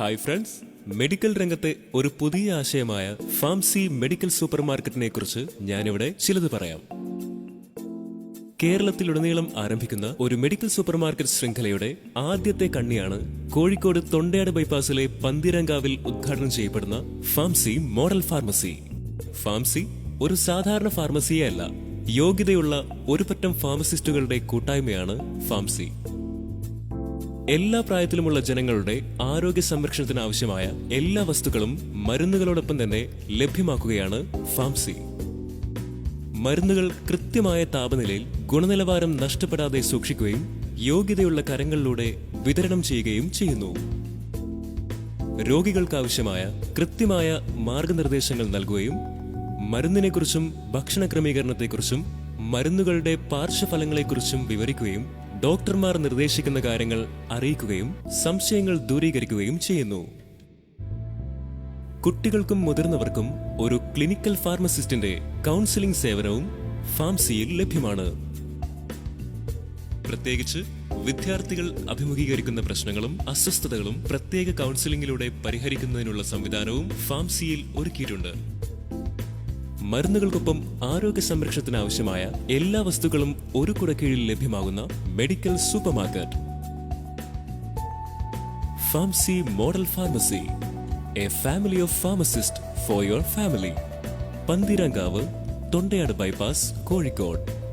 Hi friends medical രംഗത്തെ ഒരു പുതിയ ആശയമായ ഫാംസി മെഡിക്കൽ സൂപ്പർ മാർക്കറ്റിനെ കുറിച്ച് ഞാനിവിടെ ചിലത് പറയാം. കേരളത്തിലുടനീളം ആരംഭിക്കുന്ന ഒരു മെഡിക്കൽ സൂപ്പർ മാർക്കറ്റ് ശൃംഖലയുടെ ആദ്യത്തെ കണ്ണിയാണ് കോഴിക്കോട് തൊണ്ടയാട് ബൈപ്പാസിലെ പന്തിരങ്കാവിൽ ഉദ്ഘാടനം ചെയ്യപ്പെടുന്ന ഫാംസി മോഡൽ ഫാർമസി ഫാംസി ഒരു സാധാരണ ഫാർമസിയെ അല്ല. യോഗ്യതയുള്ള ഒരു പറ്റം ഫാർമസിസ്റ്റുകളുടെ കൂട്ടായ്മയാണ് ഫാംസി എല്ലാ പ്രായത്തിലുമുള്ള ജനങ്ങളുടെ ആരോഗ്യ സംരക്ഷണത്തിന് ആവശ്യമായ എല്ലാ വസ്തുക്കളും മരുന്നുകളോടൊപ്പം തന്നെ ലഭ്യമാക്കുകയാണ് ഫാംസി. മരുന്നുകൾ കൃത്യമായ താപനിലയിൽ ഗുണനിലവാരം നഷ്ടപ്പെടാതെ സൂക്ഷിക്കുകയും യോഗ്യതയുള്ള കരങ്ങളിലൂടെ വിതരണം ചെയ്യുകയും ചെയ്യുന്നു. രോഗികൾക്കാവശ്യമായ കൃത്യമായ മാർഗനിർദ്ദേശങ്ങൾ നൽകുകയും മരുന്നിനെക്കുറിച്ചും ഭക്ഷണ ക്രമീകരണത്തെക്കുറിച്ചും മരുന്നുകളുടെ പാർശ്വഫലങ്ങളെക്കുറിച്ചും വിവരിക്കുകയും ഡോക്ടർമാർ നിർദ്ദേശിക്കുന്ന കാര്യങ്ങൾ അറിയിക്കുകയും സംശയങ്ങൾ ദൂരീകരിക്കുകയും ചെയ്യുന്നു. കുട്ടികൾക്കും മുതിർന്നവർക്കും ഒരു ക്ലിനിക്കൽ ഫാർമസിസ്റ്റിന്റെ കൗൺസിലിംഗ് സേവനവും ഫാംസിയിൽ ലഭ്യമാണ്. പ്രത്യേകിച്ച് വിദ്യാർത്ഥികൾ അഭിമുഖീകരിക്കുന്ന പ്രശ്നങ്ങളും അസ്വസ്ഥതകളും പ്രത്യേക കൗൺസിലിംഗിലൂടെ പരിഹരിക്കുന്നതിനുള്ള സംവിധാനവും ഫാംസിയിൽ ഒരുക്കിയിട്ടുണ്ട്. മരുന്നുകൾക്കൊപ്പം ആരോഗ്യ സംരക്ഷണത്തിന് ആവശ്യമായ എല്ലാ വസ്തുക്കളും ഒരു കുടക്കീഴിൽ ലഭ്യമാകുന്ന medical super market ഫാംസി model pharmacy a family of pharmacist for your family. Panthirankavu Thondayad bypass Kozhikode.